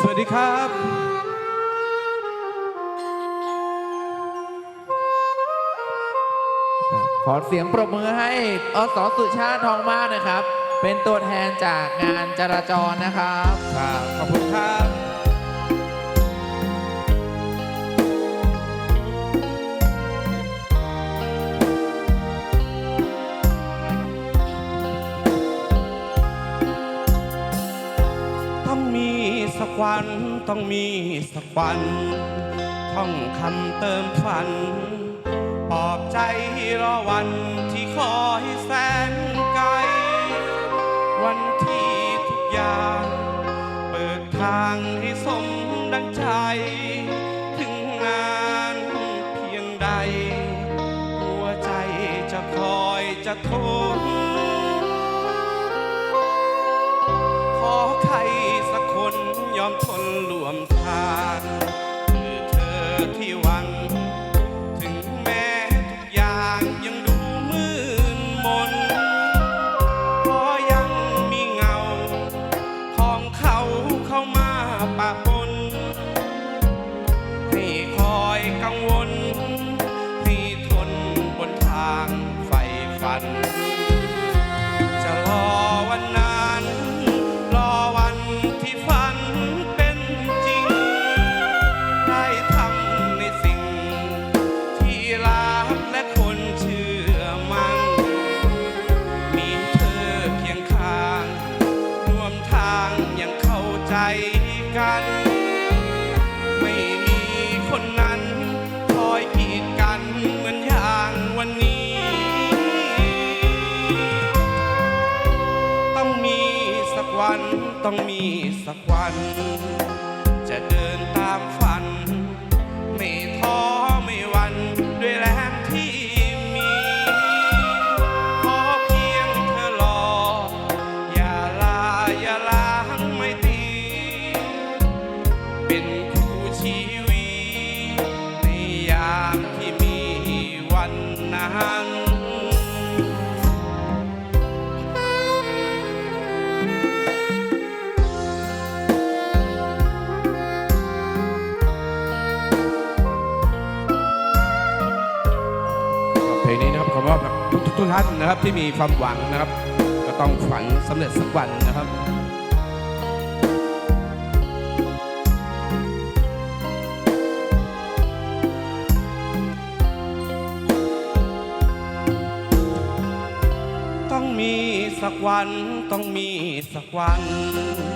สวัสดีครับขอเสียงปรบมือให้อสสุชาติทองมากนะครับ เป็นตัวแทนจากงานจราจรนะครับ ครับ ขอบคุณครับ วันต้องมีสักวันท่องคำเติมฝันปลอบใจรอวันที่คอยแสนไกล วันที่ทุกอย่าง เปิดทางให้สมดังใจ ถึงงานเพียงใด หัวใจจะคอยจะทน เขาเข้ามาปะปนันต้องมีสักวัน จะเดิน ลงนี้นะครับขอมอบกับทุกทุกท่านนะครับที่มีความหวังนะครับ ก็ต้องฝันสำเร็จสักวันนะครับ ต้องมีสักวันต้องมีสักวันจะเดินตามฝัน